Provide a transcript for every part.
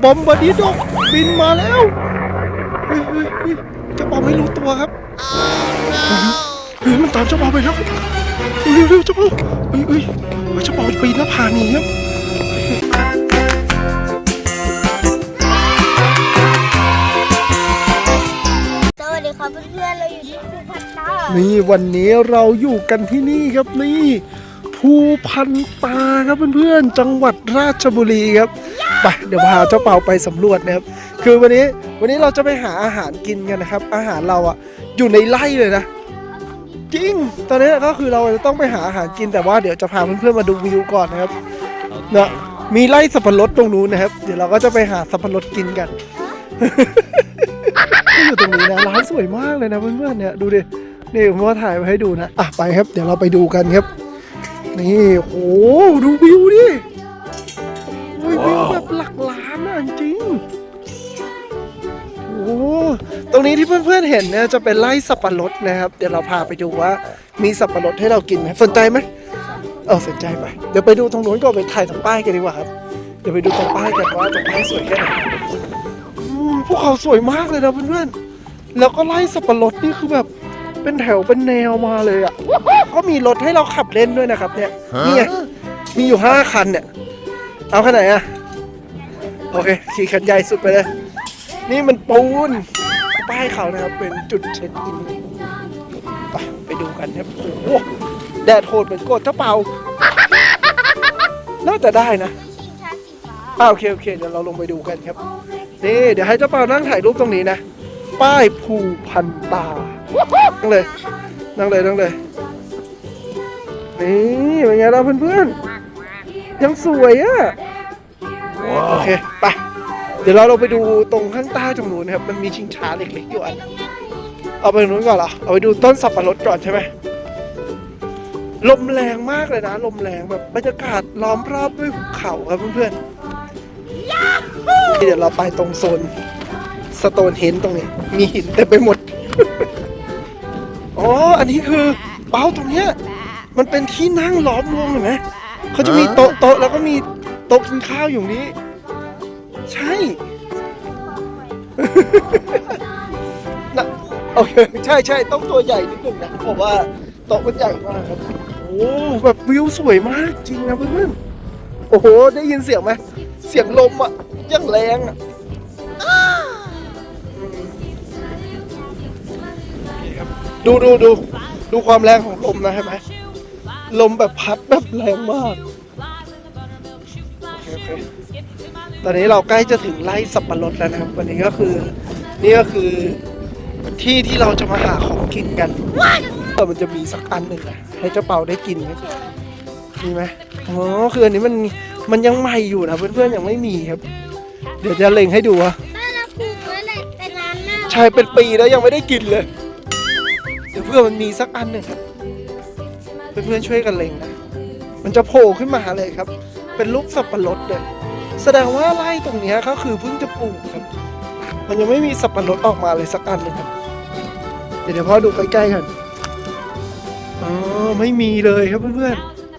บอมบาดิโดกบินมาแล้วเฮ้ยเฮ้ยเฮ้ยเจ้าปอมไม่รู้ตัวครับเฮ้ยมันตามเจ้าปอมไปแล้วเร็วเร็วเจ้าปอเฮ้ยเฮ้ยเฮ้ยเจ้าปอมปีนหน้าผาหนีครับสวัสดีครับเพื่อนๆเราอยู่ที่ภูพันตานี่วันนี้เราอยู่กันที่นี่ครับนี่ภูพันตาครับเพื่อนๆจังหวัดราชบุรีครับ ไปเดี๋ยวพาเจ้าเปาไปสำรวจนะครับ คือวันนี้วันนี้เราจะไปหาอาหารกินกันนะครับ อาหารเราอะอยู่ในไร่เลยนะจริงตอนนี้ก็คือเราจะต้องไปหาอาหารกินแต่ว่าเดี๋ยวจะพาเพื่อนๆมาดูวิวก่อนนะครับเนาะมีไร่สับปะรดตรงนู้นนะครับ เดี๋ยวเราก็จะไปหาสับปะรดกินกันที่อยู่ตรงนี้นะร้านสวยมากเลยนะเพื่อนๆเนี่ยดูดินี่ผมว่าถ่ายมาให้ดูนะอะไปครับ เดี๋ยวเราไปดูกันครับ นี่โหดูวิวดิ โอ้ตรงนี้ที่เพื่อนๆเห็นเนี่ยจะเป็นไร่สับปะรดนะครับ เดี๋ยวเราพาไปดูว่ามีสับปะรดให้เรากินไหมสนใจไหมเออสนใจไป เดี๋ยวไปดูตรงนู้นก่อนไปถ่ายตรงป้ายกันดีกว่าครับ เดี๋ยวไปดูตรงป้ายกันว่าตรงป้ายสวยแค่ไหนอืมภูเขาสวยมากเลยนะเพื่อนๆ แล้วก็ไล่สับปะรดนี่คือแบบเป็นแถวเป็นแนวมาเลยอะ ก็มีรถให้เราขับเล่นด้วยนะครับ เนี่ยนี่ไงมีอยู่ห้าคันเนี่ย เอาคันไหนอะ โอเคขี่คันใหญ่สุดไปเลย นี่มันปูนป้ายเขานะครับ เป็นจุดเช็คอินไปไปดูกันครับโอ้โหแดดโหดเหมือนกดเจ้าเปาน่าจะได้นะอ้าโอเคโอเคเดี๋ยวเราลงไปดูกันครับนี่เดี๋ยวให้เจ้าเปานั่งถ่ายรูปตรงนี้นะ ป้ายภูพันตานั่งเลย นั่งเลยนั่งเลยนี่เป็นไงล่ะเพื่อนๆยังสวยอะ่ะ โอเคไปเดี๋ยวเราลงไปดูตรงข้างใต้ตรงนู้นนะครับมันมีชิงช้าเล็กๆอยู่อันเอาไปตรงนู้นก่อนเหรอเอาไปดูต้นสับปะรดก่อนใช่ไหมลมแรงมากเลยนะ ลมแรงแบบบรรยากาศล้อมรอบด้วยภูเขาครับเพื่อนๆเดี๋ยวเราไปตรงโซนสโตนเฮนตรงนี้ มีหินเต็มไปหมด อ๋อ อันนี้คือเป้าตรงเนี้ยมันเป็นที่นั่งล้อมวงเห็นไหมเขาจะมีโต๊ะโต๊ะแล้วก็มีโต๊ะกินข้าวอยู่นี้ นะโอเคใช่ใช่ต้องตัวใหญ่นิดหนึ่งนะเพราะว่าโต๊ะมันใหญ่มากครับโอ้แบบวิวสวยมากจริงนะเพื่อนๆโอ้โห ได้ยินเสียงไหมเสียงลมอะยังแรงอะดูดูดูดูความแรงของลมนะเห็นไหมลมแบบพัดแบบแรงมากโอเคโอเค ตอนนี้เราใกล้จะถึงไร่สับปะรดแล้วนะครับ วันนี้ก็คือนี่ก็คือที่ที่เราจะมาหาของกินกันเออมันจะมีสักอันหนึ่งนะให้เจ้าเปาได้กินครับมีไหมอ๋อคืออันนี้มันมันยังใหม่อยู่นะเพื่อนๆยังไม่มีครับ เดี๋ยวจะเล็งให้ดูว่าน่ารักผูกไว้เลยแต่นานมากใช่เป็นปีแล้วยังไม่ได้กินเลยเดี๋ยวเพื่อนมันมีสักอันหนึ่งครับเพื่อนๆช่วยกันเล็งนะมันจะโผล่ขึ้นมาเลยครับ เป็นรูปสับปะรดเลย แสดงว่าไร่ตรงนี้ก็คือเพิ่งจะปลูกครับ มันยังไม่มีสับปะรดออกมาเลยสักอันหนึ่งครับเดี๋ยวเดี๋ยวพ่อดูใกล้ๆกันอ๋อไม่มีเลยครับเพื่อน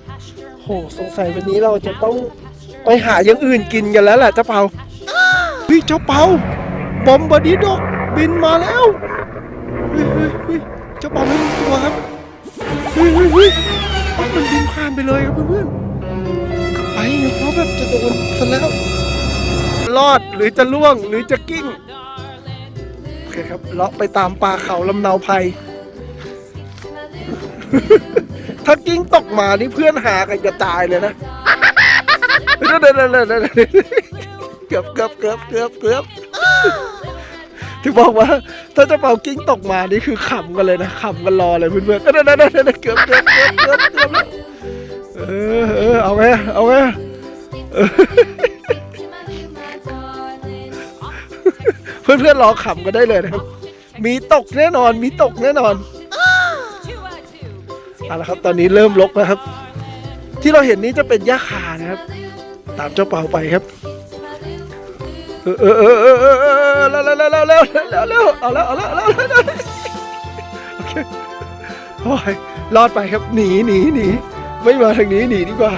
ๆโหสงสัยวันนี้เราจะต้องไปหาอย่างอื่นกินกันแล้วแหละเจ้าเปาเฮ้ยเจ้าเปาบอมบาดิโดกบินมาแล้วเฮ้ยเฮ้ยเจ้าเปาไม่รู้ตัวครับเฮ้ยเฮ้ยเฮ้ยมันบินผ่านไปเลยครับเพื่อนๆ เพราะแบบจะโดนซะแล้ว รอดหรือจะล่วงหรือจะกิ้ง โอเคครับ เลาะไปตามป่าเขาลำเนาภัย ถ้ากิ้งตกมานี่เพื่อนหากันจะตายเลยนะเดี๋ยวเดี๋ยวเดี๋ยวเดี๋ยวเดี๋ยวเกือบเกือบเกือบเกือบเกือบที่บอกว่า ถ้าเจะเป่ากิ้งตกมานี่คือขำกันเลยนะขำกันรอเลยเพื่อนๆเดี๋ยวเดี๋ยวเดี๋ยวเดี๋ยวเกือบเกือบเกือบเกือบเกือบแล้ว เออเออเอาไงเอาไงเพื่ออเพื่อนๆรอขำกันได้เลยนะครับ มีตกแน่นอน มีตกแน่นอนเอาละครับ ตอนนี้เริ่มลกแล้วครับ ที่เราเห็นนี้จะเป็นหญ้าคานะครับ ตามเจ้าเป่าไปครับ เออเออเออเออเออเออแล้วแล้วแล้วแล้วแล้วแล้วแล้วเอาแล้วเอาแล้วเอาแล้วเอาแล้วโอเคโอ้ยรอดไปครับหนีหนีหนี ไม่มาทางนี้หนีดีกว่า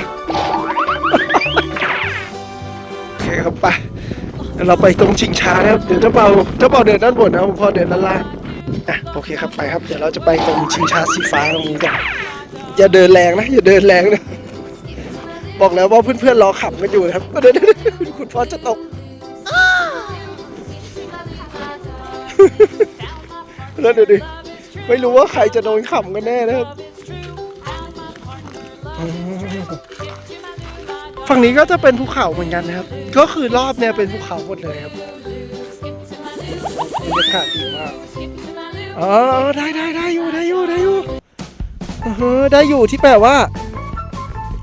โอเคครับไปเราไปตรงชิงช้านะครับเดี๋ยวเจ้าเปาเจ้าเปาเดินด้านบนนะผมพอเดินด้านล่างอะโอเคครับไปครับเดี๋ยวเราจะไปตรงชิงช้าสีฟ้าตรงนี้กันอย่าเดินแรงนะอย่าเดินแรงนะบอกแล้วว่าเพื่อนๆรอขับกันอยู่นะครับเดี๋ยวเดี๋ยวเดี๋ยวคุณพ่อจะตกแล้วเดี๋ยวดิไม่รู้ว่าใครจะโดนขำกันแน่นะครับ ฝั่งนี้ก็จะเป็นภูเขาเหมือนกันนะครับ ก็คือรอบเนี่ยเป็นภูเขาหมดเลยครับบรรยากาศดีมากอ๋อได้ได้ได้อยู่ได้อยู่ได้อยู่อือได้อยู่ที่แปลว่า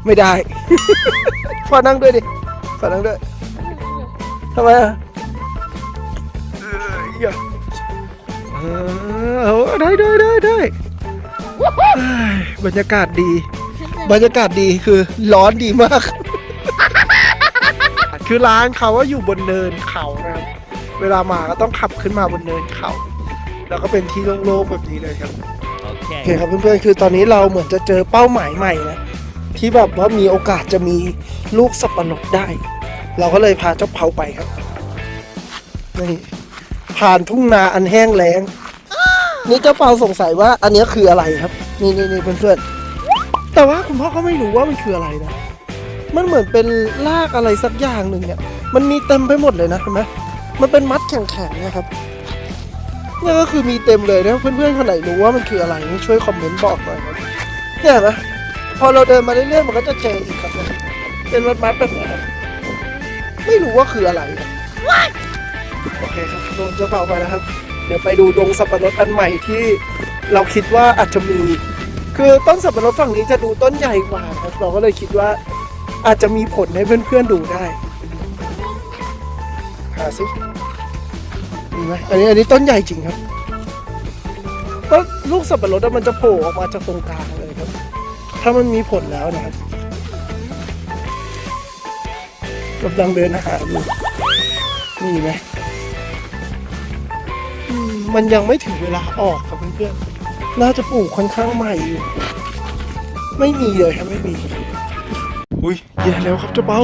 ไม่ได้ พอนั่งด้วยดิพอนั่งด้วยทำไมอะเอออย่าเออเอาได้ได้ได้ได้บรรยากาศดี บรรยากาศดีคือร้อนดีมาก คือร้านเขาว่าอยู่บนเนินเขานะครับ เวลามาก็ต้องขับขึ้นมาบนเนินเขา แล้วก็เป็นที่โล่งๆแบบนี้เลยครับโอเคครับเพื่อนๆคือตอนนี้เราเหมือนจะเจอเป้าหมายใหม่นะที่แบบว่ามีโอกาสจะมีลูกสับปะรดได้ เราก็เลยพาเจ้าเผาไปครับนี่ผ่านทุ่งนาอันแห้งแล้งนี่เจ้าเปาสงสัยว่าอันเนี้ยคืออะไรครับ นี่นี่นี่เพื่อนๆแต่ว่าคุณพ่อก็ไม่รู้ว่ามันคืออะไรนะ มันเหมือนเป็นรากอะไรสักอย่างหนึ่งเนี่ย มันมีเต็มไปหมดเลยนะเห็นไหมมันเป็นมัดแข็งๆนะครับเนี่ยก็คือมีเต็มเลยนะเพื่อนๆคนไหนรู้ว่ามันคืออะไรนี่ช่วยคอมเมนต์บอกหน่อยนะเนี่ยเห็นไหมพอเราเดินมาเรื่อยๆมันก็จะเจออีกครับเนี่ยเป็นมัดๆแบบนี้ครับไม่รู้ว่าคืออะไรครับโอเคครับโดนเจ้าเป่าไปนะครับ เดี๋ยวไปดูดงสับปะรดอันใหม่ที่เราคิดว่าอาจจะมี คือต้นสับปะรดฝั่งนี้จะดูต้นใหญ่กว่าครับเราก็เลยคิดว่า อาจจะมีผลให้เพื่อนๆดูได้หาสิมีไหมอันนี้อันนี้ต้นใหญ่จริงครับต้นลูกสับปะรดมันจะโผล่ออกมาจากตรงกลางเลยครับ ถ้ามันมีผลแล้วนะครับกำลังเดินหาอยู่มีไหมมันยังไม่ถึงเวลาออกครับเพื่อนๆ น่าจะปลูกค่อนข้างใหม่อยู่ ไม่มีเลยครับไม่มี อุ้ยแย่แล้วครับเจ้าเปา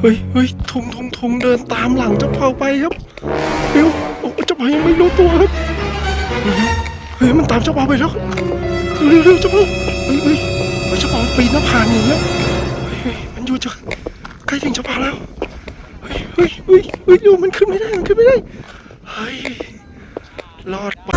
เฮ้ยเฮ้ยทุงทุงทุงเดินตามหลังเจ้าเปาไปครับเร็วโอ้เจ้าเปายังไม่รู้ตัวครับเฮ้ยมันตามเจ้าเปาไปแล้วครับเร็วเร็วเจ้าเปาเฮ้ยเฮ้ยเจ้าเปาปีนหน้าผาหนีแล้วเฮ้ยมันอยู่จะใกล้ถึงเจ้าเปาแล้วเฮ้ยเฮ้ยเฮ้ยเฮ้ยเร็วมันขึ้นไม่ได้มันขึ้นไม่ได้เฮ้ยรอดป